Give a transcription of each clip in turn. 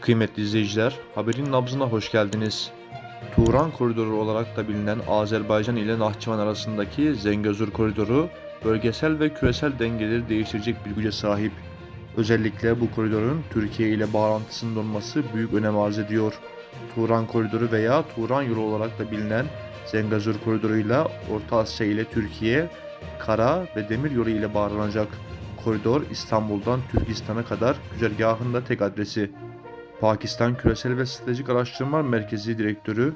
Kıymetli izleyiciler, haberin nabzına hoş geldiniz. Turan Koridoru olarak da bilinen Azerbaycan ile Nahçıvan arasındaki Zengezur Koridoru, bölgesel ve küresel dengeleri değiştirecek bir güce sahip. Özellikle bu koridorun Türkiye ile bağlantısının olması büyük önem arz ediyor. Turan Koridoru veya Turan Yolu olarak da bilinen Zengezur Koridoru'yla Orta Asya ile Türkiye, kara ve demir yolu ile bağlanacak. Koridor İstanbul'dan Türkistan'a kadar güzergahında tek adresi. Pakistan Küresel ve Stratejik Araştırmalar Merkezi Direktörü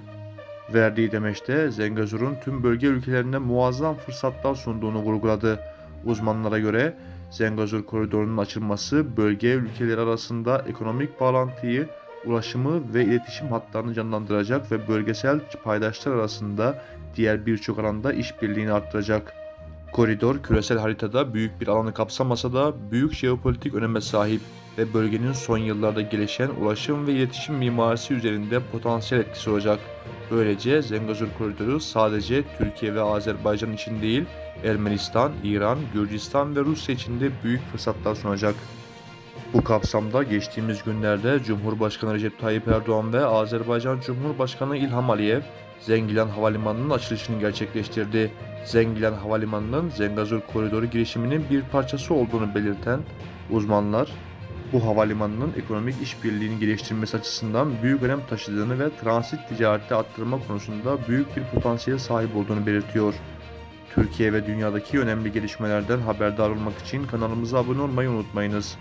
verdiği demeçte Zengezur'un tüm bölge ülkelerine muazzam fırsatlar sunduğunu vurguladı. Uzmanlara göre Zengezur koridorunun açılması bölge ülkeleri arasında ekonomik bağlantıyı, ulaşımı ve iletişim hatlarını canlandıracak ve bölgesel paydaşlar arasında diğer birçok alanda işbirliğini arttıracak. Koridor küresel haritada büyük bir alanı kapsamasa da büyük jeopolitik öneme sahip ve bölgenin son yıllarda gelişen ulaşım ve iletişim mimarisi üzerinde potansiyel etkisi olacak. Böylece Zengezur Koridoru sadece Türkiye ve Azerbaycan için değil, Ermenistan, İran, Gürcistan ve Rusya için de büyük fırsatlar sunacak. Bu kapsamda geçtiğimiz günlerde Cumhurbaşkanı Recep Tayyip Erdoğan ve Azerbaycan Cumhurbaşkanı İlham Aliyev Zengilan Havalimanı'nın açılışını gerçekleştirdi. Zengilan Havalimanı'nın Zengezur Koridoru girişiminin bir parçası olduğunu belirten uzmanlar, bu havalimanının ekonomik işbirliğini geliştirmesi açısından büyük önem taşıdığını ve transit ticareti arttırma konusunda büyük bir potansiyel sahip olduğunu belirtiyor. Türkiye ve dünyadaki önemli gelişmelerden haberdar olmak için kanalımıza abone olmayı unutmayınız.